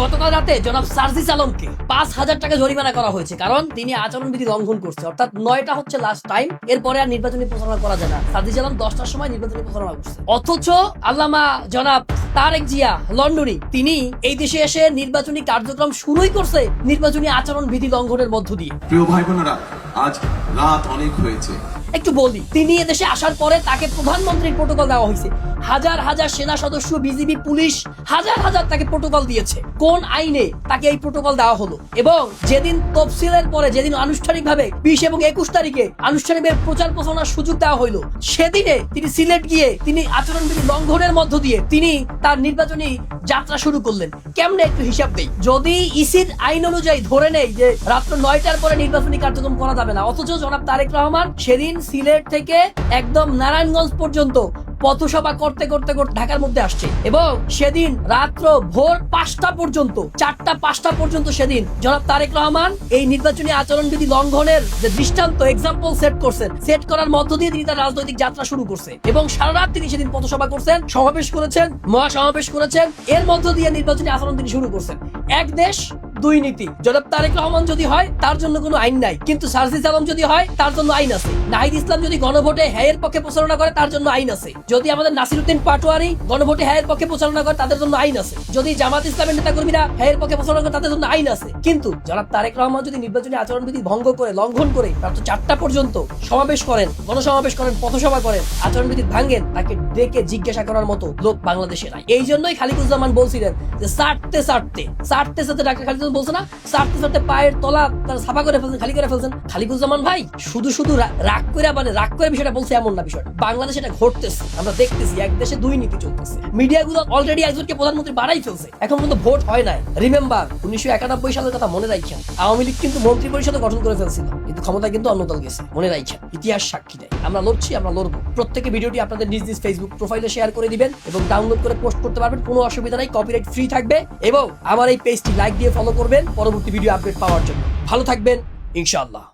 গতকাল রাতে জনাব সার্জিস আলমকে পাঁচ হাজার টাকা জরিমানা করা হয়েছে, কারণ তিনি আচরণবিধি লঙ্ঘন করছে। অর্থাৎ নয়টা হচ্ছে লাস্ট টাইম এরপরে আর নির্বাচনী প্রচারণা করা যায় না। সার্জিস আলম দশটার সময় নির্বাচনী প্রচারণা করছে। অথচ আল্লামা জনাব তারেক জিয়া লন্ডনী, তিনি এই দেশে এসে নির্বাচনী কার্যক্রম শুরুই করছে নির্বাচনী আচরণ বিধি লঙ্ঘনের মধ্য দিয়ে। প্রিয় ভাই বোনেরা আজ রাত অনেক হয়েছে। একটু বলি, তিনি এদেশে আসার পরে তাকে প্রধানমন্ত্রীর প্রোটোকল দেওয়া হয়েছে। হাজার হাজার সেনা সদস্য, বিজিবি, পুলিশ, হাজার হাজার তাকে প্রোটোকল দিয়েছে। কোন আইনে তাকে এই প্রোটোকল দেওয়া হলো? এবং যেদিন তফসিলের পরে, যেদিন আনুষ্ঠানিকভাবে বিশ এবং একুশ তারিখে আনুষ্ঠানিকভাবে প্রচার প্রচারণার সুযোগ দেওয়া হলো সেদিনে তিনি সিলেট গিয়ে তিনি আচরণবিধি লঙ্ঘনের মধ্য দিয়ে তিনি তার নির্বাচনী যাত্রা শুরু করলেন। কেমনে একটু হিসাব দেই? যদি ইসির আইন অনুযায়ী ধরে নেই যে রাত্র নয়টার পরে নির্বাচনী কার্যক্রম করা যাবে না, অথচ জনাব তারেক রহমান, সেদিন সিলেট থেকে একদম নারায়ণগঞ্জ পর্যন্ত পথসভা করতে করতে করতে ঢাকার মধ্যে আসছে। এবং সেদিন রাত্র ভোর পাঁচটা পর্যন্ত, চারটা, পাঁচটা পর্যন্ত সেদিন জনাব তারেক রহমান এই নির্বাচনী আচরণবিধি লঙ্ঘনের যে দৃষ্টান্ত এক্সাম্পল সেট করছেন। সেট করার মধ্য দিয়ে তিনি তার রাজনৈতিক যাত্রা শুরু করছে। এবং সারা রাত তিনি সেদিন পথসভা করছেন, সমাবেশ করেছেন, মহাসমাবেশ করেছেন। এর মধ্য দিয়ে নির্বাচনী আচরণ তিনি শুরু করছেন। এক দেশ দুই নীতি জনাব তারেক রহমান যদি হয়, তার জন্য কোনো আইন নাই। কিন্তু সার্জিস আলম যদি হয়, তার জন্য আইন আছে। নাহিদ ইসলাম যদি গণভোটে হ্যায়ের পক্ষে প্রচারণা করে, তার জন্য আইন আছে। যদি আমাদের নাসিরুদ্দিন পাটোয়ারি গণভোটে হ্যায়ের পক্ষে প্রচারণা করে, তাদের জন্য আইন আছে। যদি জামাত ইসলামের নেতাকর্মীরা হ্যায়ের পক্ষে প্রচারণা করে, তাদের জন্য আইন আছে। কিন্তু জনাব তারেক রহমান যদি নির্বাচনী আচরণবিধি ভঙ্গ করে, লঙ্ঘন করে, রাত্র চারটা পর্যন্ত সমাবেশ করেন, গণসমাবেশ করেন, পথসভা করেন, আচরণবিধি ভাঙ্গেন তাকে ডেকে জিজ্ঞাসা করার মতো লোক বাংলাদেশে নাই। এই জন্যই খালিকুজ্জামান বলছিলেন যে, সারতে সারতে সারতে সারতে, ডাক্তার খালিকুজ্জামান বলছে না? সারতে সারতে পায়ের তলা তারা সাফা করে ফেলছেন খালি করে ফেলছেন। খালিকুজ্জামান ভাই, শুধু শুধু রাগ করে মানে রাগ করে বিষয়টা বলছে এমন না বিষয়টা। বাংলাদেশে এটা ঘটতেছে, আমরা দেখতেছি, এক দেশে দুই নীতি চলতেছে। মিডিয়াগুলো অলরেডি একজনকে প্রধানমন্ত্রী বাড়াই ফেলছে, এখন পর্যন্ত ভোট হয় নাই। রিমেম্বার উনিশশো একানব্বই সালের কথা মনে রাখছেন আওয়ামী লীগ কিন্তু মন্ত্রী পরিষদ গঠন করে ফেলছিল, কিন্তু ক্ষমতা কিন্তু অন্য দল গেছে, মনে রাখছেন ইতিহাস সাক্ষী দেয়। আমরা লড়ছি, আমরা লড়বো। প্রত্যেকে ভিডিওটি আপনাদের নিজ নিজ ফেসবুক প্রোফাইলে শেয়ার করে দিবেন এবং ডাউনলোড করে পোস্ট করতে পারবেন, কোনো অসুবিধা নাই কপিরাইট ফ্রি থাকবে এবং আমার এই পেজটি লাইক দিয়ে ফলো করবেন পরবর্তী ভিডিও আপডেট পাওয়ার জন্য। ভালো থাকবেন ইনশাআল্লাহ।